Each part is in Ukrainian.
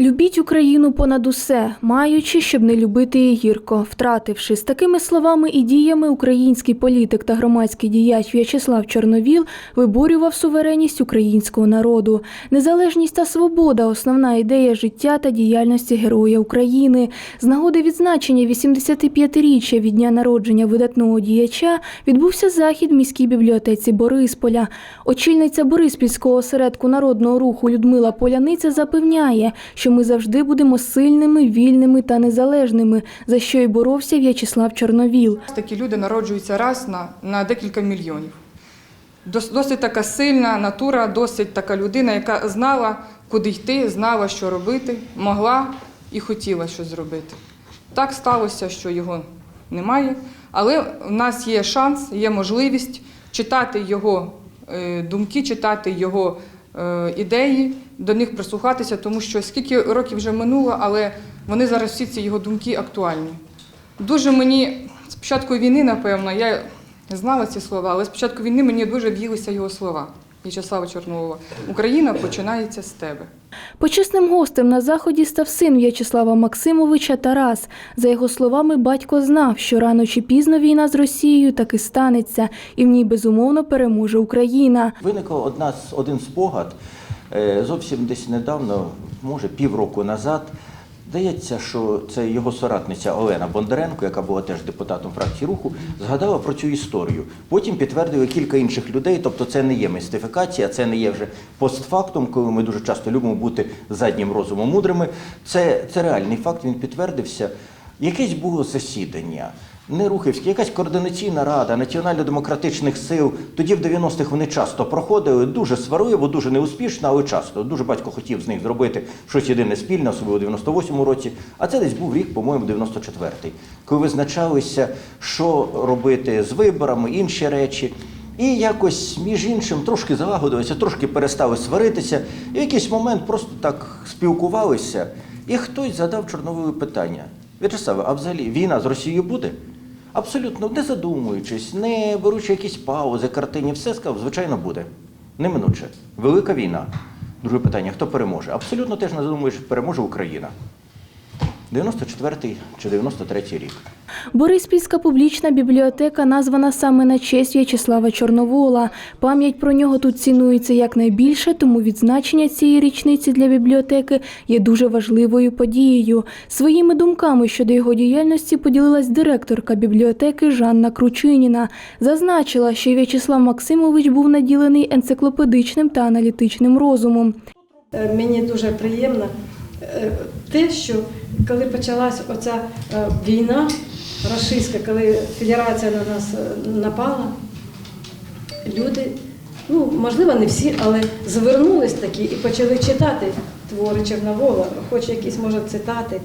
Любіть Україну понад усе, маючи, щоб не любити її гірко, втративши з такими словами і діями український політик та громадський діяч В'ячеслав Чорновіл виборював суверенність українського народу. Незалежність та свобода основна ідея життя та діяльності Героя України. З нагоди відзначення 85-річчя від дня народження видатного діяча відбувся захід в міській бібліотеці Борисполя. Очільниця Бориспільського осередку народного руху Людмила Поляниця запевняє, що ми завжди будемо сильними, вільними та незалежними, за що й боровся В'ячеслав Чорновіл. Такі люди народжуються раз на, на декілька мільйонів. Досить така сильна натура, досить така людина, яка знала, куди йти, знала, що робити, могла і хотіла щось зробити. Так сталося, що його немає, але в нас є шанс, є можливість читати його е, думки, читати його ідеї, до них прислухатися, тому що скільки років вже минуло, але вони зараз всі ці його думки актуальні. Дуже мені з початку війни, напевно, я знала ці слова, але з початку війни мені дуже в'їлися його слова В'ячеслава Чорновола. Україна починається з тебе. Почесним гостем на заході став син В'ячеслава Максимовича Тарас. За його словами, батько знав, що рано чи пізно війна з Росією таки станеться, і в ній безумовно переможе Україна. Виник одна, з- один спогад е, зовсім десь недавно, може півроку назад. Здається, що це його соратниця Олена Бондаренко, яка була теж депутатом фракції руху, згадала про цю історію. Потім підтвердили кілька інших людей. Тобто, це не є містифікація, це не є вже постфактом, коли ми дуже часто любимо бути заднім розумом мудрими. Це, це реальний факт. Він підтвердився. Якесь було засідання. Не Рухівське, якась координаційна рада національно-демократичних сил. Тоді в 90-х вони часто проходили дуже сварливо, дуже неуспішно, але часто. Дуже батько хотів з них зробити щось єдине спільне, особливо в 98-му році. А це десь був рік, по-моєму, 94-й, коли визначалися, що робити з виборами, інші речі. І якось, між іншим, трошки залагодилися, трошки перестали сваритися. І в якийсь момент просто так спілкувалися, і хтось задав Чорновилу питання. В'ячеславе, а взагалі війна з Росією буде? Абсолютно не задумуючись, не беручи якісь паузи, картині, все сказав, звичайно, буде. Неминуче. Велика війна. Друге питання: хто переможе? Абсолютно теж не задумуючись, переможе Україна. 94-й чи 93-й рік. Бориспільська публічна бібліотека названа саме на честь В'ячеслава Чорновола. Пам'ять про нього тут цінується якнайбільше, тому відзначення цієї річниці для бібліотеки є дуже важливою подією. Своїми думками щодо його діяльності поділилась директорка бібліотеки Жанна Кручиніна. Зазначила, що В'ячеслав Максимович був наділений енциклопедичним та аналітичним розумом. Е, Мені дуже приємно е, те, що коли почалась оця е, війна рашистська, коли федерація на нас е, напала, люди, ну можливо, не всі, але звернулись такі і почали читати твори Чорновола, хоч якісь може цитати.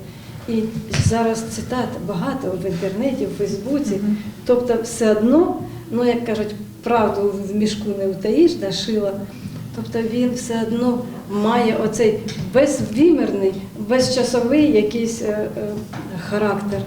І зараз цитат багато в інтернеті, в Фейсбуці. Тобто, все одно, ну як кажуть, правду в мішку не утаїш, да, шила. Тобто він все одно має оцей безвимірний, безчасовий якийсь е, е, характер.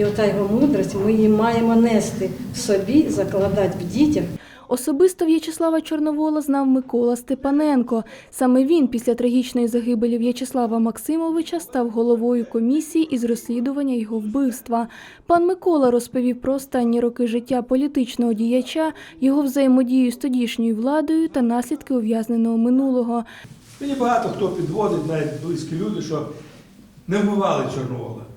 І ота його мудрість ми її маємо нести в собі, закладати в дітях. Особисто В'ячеслава Чорновола знав Микола Степаненко. Саме він після трагічної загибелі В'ячеслава Максимовича став головою комісії із розслідування його вбивства. Пан Микола розповів про останні роки життя політичного діяча, його взаємодію з тодішньою владою та наслідки ув'язненого минулого. Мені багато хто підводить, навіть близькі люди, що не вбивали Чорновола.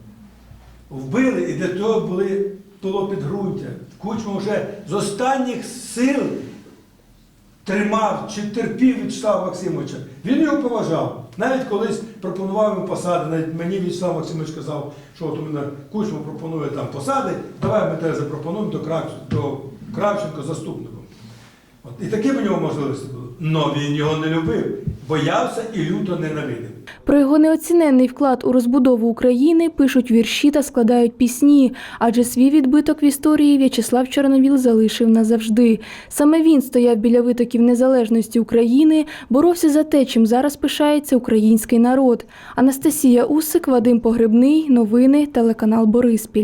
Вбили і для того були було підґрунтя. Кучма вже з останніх сил тримав чи терпів В'ячеслава Максимовича. Він його поважав. Навіть колись пропонував йому посади. Навіть мені В'ячеслав Максимович казав, що от у мене Кучма пропонує там посади, давай ми тебе запропонуємо до, Крав... до Кравченко заступником. От. І такі в нього можливості були. Но він його не любив, боявся і люто ненавидив. Про його неоціненний вклад у розбудову України пишуть вірші та складають пісні, адже свій відбиток в історії В'ячеслав Чорновіл залишив назавжди. Саме він стояв біля витоків незалежності України, боровся за те, чим зараз пишається український народ. Анастасія Усик, Вадим Погребний, новини, телеканал Бориспіль.